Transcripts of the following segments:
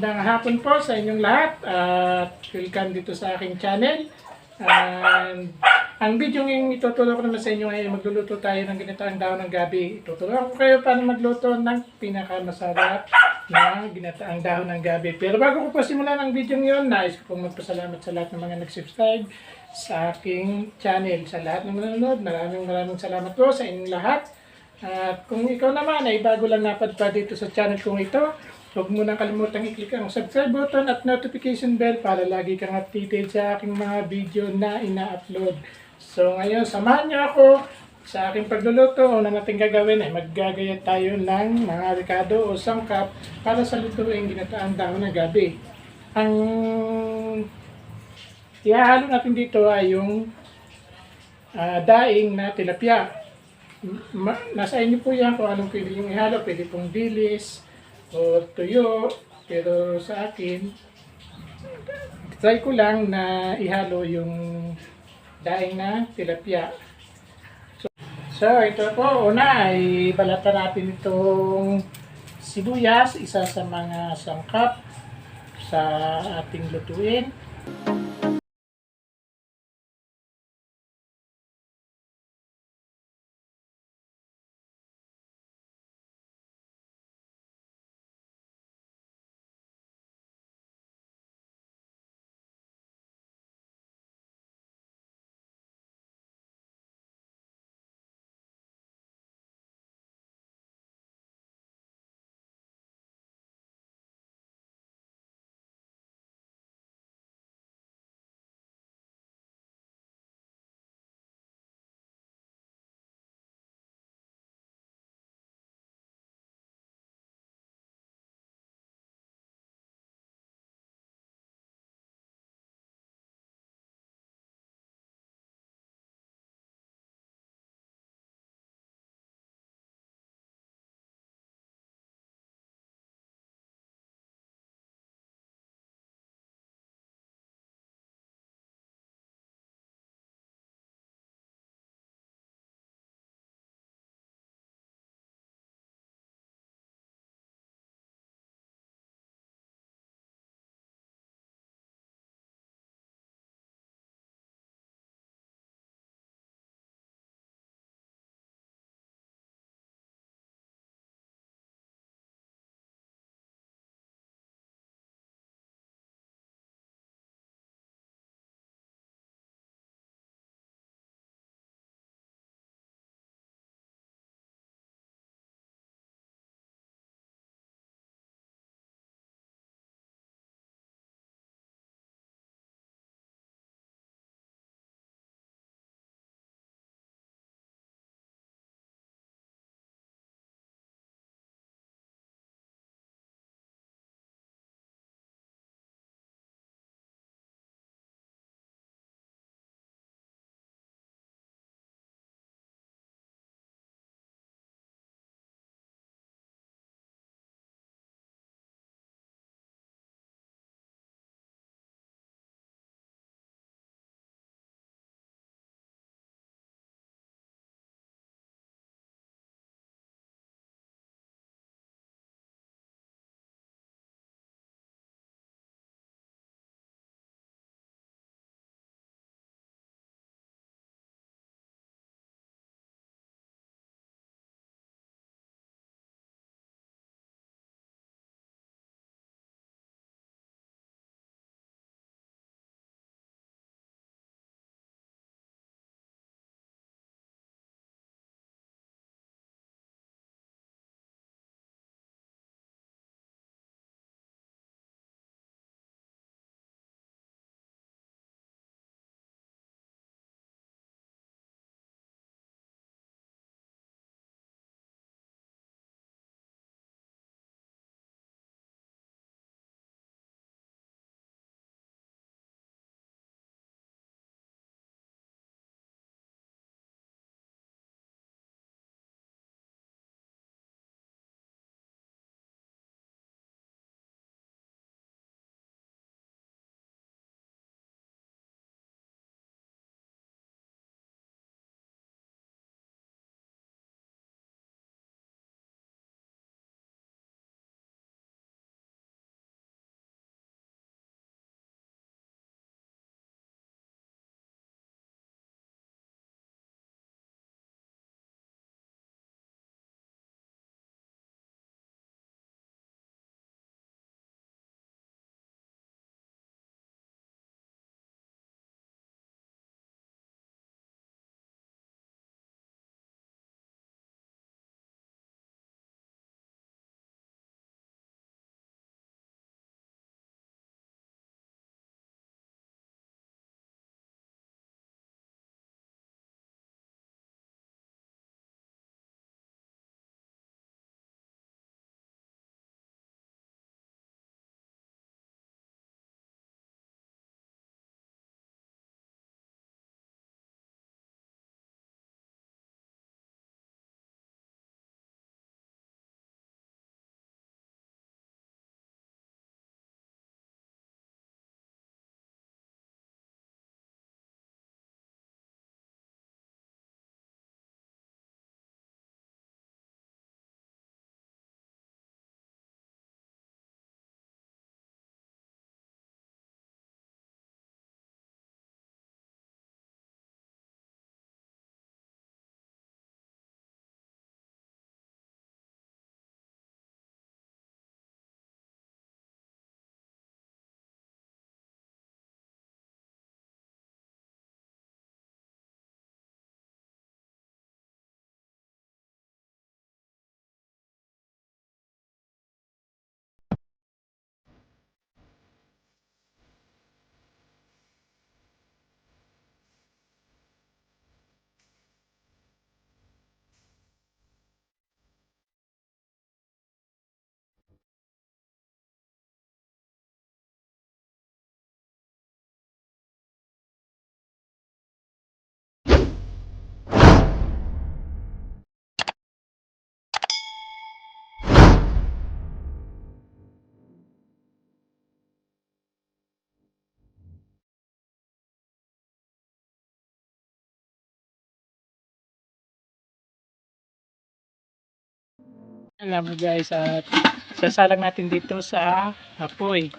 magandang hapon po sa inyong lahat at welcome dito sa aking channel. And ang video ng ituturo ko naman sa inyo ay magluluto tayo ng ginataang dahon ng gabi. Ituturo ko kayo paano magluto ng pinakamasarap na ginataang dahon ng gabi. Pero bago ko po simulan ang video ngayon, nais ko pong magpasalamat sa lahat ng mga nag-subscribe sa aking channel. Sa lahat ng nanonood, maraming maraming salamat po sa inyong lahat. At kung ikaw naman ay bago lang napadpad dito sa channel kong ito, huwag mo nang kalimutang i-click ang subscribe button at notification bell para lagi kang updated sa aking mga video na ina-upload. So ngayon, samahan niyo ako sa aking pagluluto. Una natin gagawin ay maggagaya tayo ng mga ricado o sangkap para sa lutuing ginataang dahon ng gabi. Ang ihahalo natin dito ay yung ah, daing na tilapia ma- nasa inyo po yan kung anong pwede yung ihalo. Pwede pong dilis o tuyo. Pero sa akin, try ko lang na ihalo yung daing na tilapia. So, so ito po, una ay balatan natin itong sibuyas, isa sa mga sangkap sa ating lutuin. Alam mo guys, at sasalang natin dito sa apoy.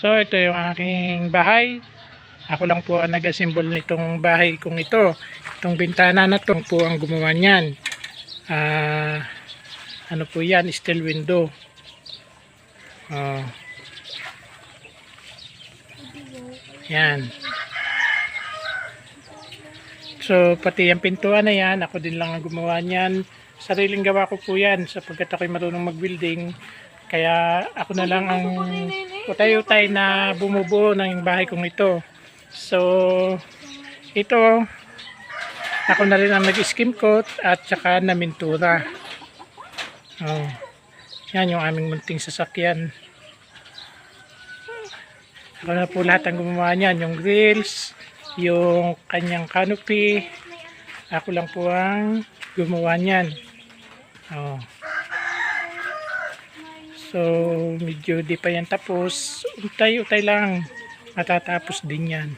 So ito yung aking bahay. Ako lang po ang nag-assemble nitong bahay kong ito. Itong bintana na to po ang gumawa niyan. Ah, ano po yan? Steel window. Oh. Yan. So, pati yung pintuan na yan, ako din lang ang gumawa niyan. Sariling gawa ko po yan sapagkat ako'y marunong mag-building. Kaya ako na lang ang utay-utay na bumubuo ng bahay kong ito. So, ito, ako na rin ang nag-skim coat at saka namintura. Oh, yan yung aming munting sasakyan. Ako na po lahat ang gumawa niyan. Yung grills, yung kanyang canopy. Ako lang po ang gumawa niyan. Oh. So, medyo di pa yan tapos. Utay-utay lang. Matatapos din yan.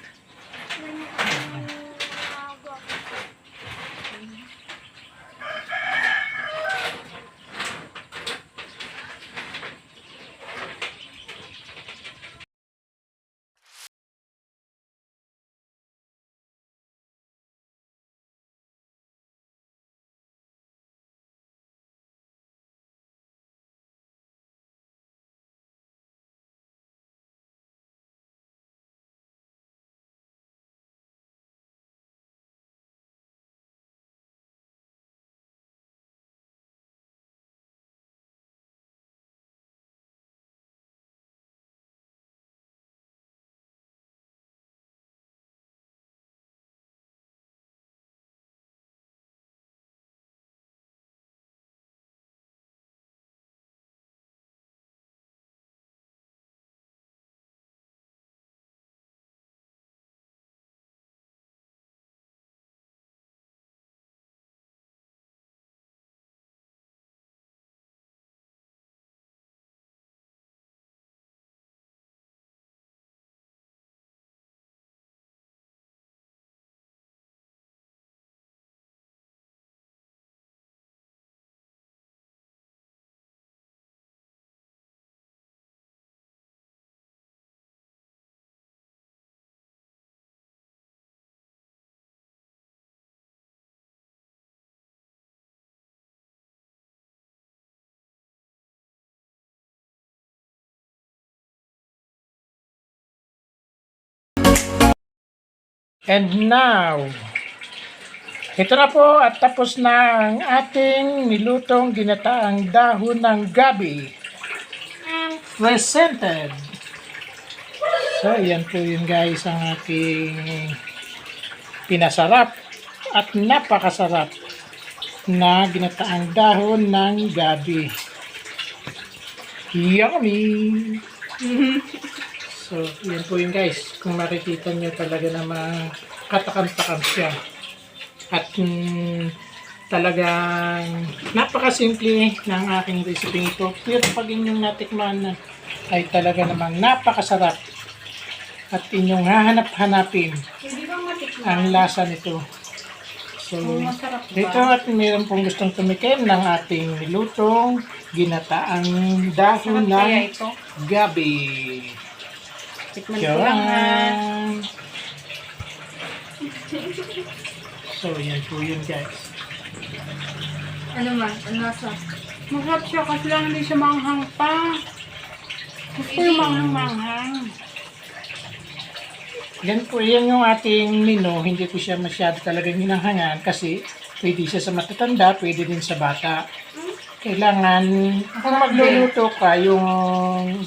And now, ito na po at tapos na ang ating nilutong ginataang dahon ng gabi. Presented. So, yan po yun guys ang ating pinasarap at napakasarap na ginataang dahon ng gabi. Yummy! So, yan po yun guys. Kung makikita nyo talaga namang katakam-takam siya. At mm, talagang napakasimple ng aking recipe ito. Pero pag inyong natikman na ay talaga namang napakasarap. At inyong hahanap-hanapin ang lasa nito. So, Masarap ba? ito at mayroon pong gustong tumikim ng ating nilutong ginataang dahon ng gabi. Tikman ko lang ha. So, yan po yun guys. Ano man? Ano nasa? Masarap siya kasi lang hindi siya manghang pa. Gusto yung manghang-manghang. Yan po, yan yung ating menu. Hindi ko siya masyado talagang hinanghangan kasi pwede siya sa matatanda, pwede din sa bata. Kailangan, kung magluluto ka, yung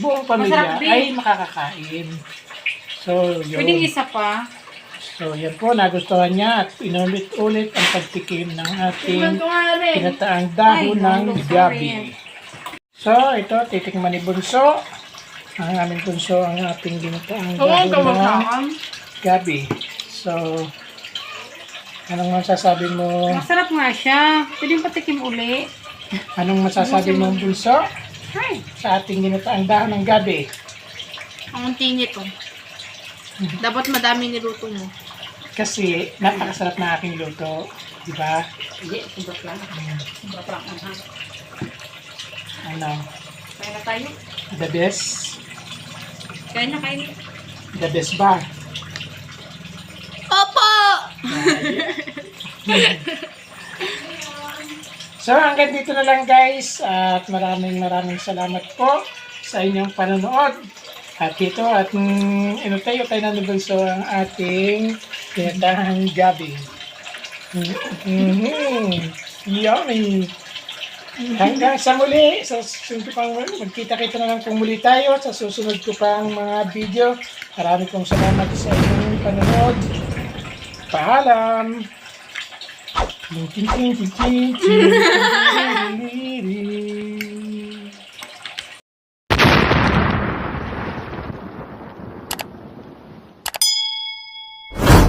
buong pamilya Masarap din. ay makakakain. So, yun. Pwedeng isa pa. So, yan po, nagustuhan niya at inulit-ulit ang pagtikim ng ating pinataang dahon Ay, ng gabi. So, ito, titikman ni Bunso. Ang aming Bunso, ang ating ginataang dahon ng gabi. So, Anong masasabi mo? Masarap nga siya. Pwede patikim uli. Anong masasabi mo, Bunso? Ay, Sa ating ginataang dahon ng gabi. Ang tingit oh. Dapat madami niluto mo. Kasi napakasarap na aking luto. Di ba? hindi. Subak lang. Subak lang. ang hang. Ano? Kaya na tayo. The best? Kaya na kain. The best ba? Opo! So hanggang dito na lang guys at maraming maraming salamat po sa inyong panonood. At ito at mm, ino tayo na nabunso ang ating tinatahang gabi. Mm-hmm. Yummy! Hanggang sa muli, sa susunod pang magkita-kita na lang kung muli tayo sa susunod ko pang mga video. Marami pong salamat sa inyong panonood. Paalam! 무슨 뜻이지?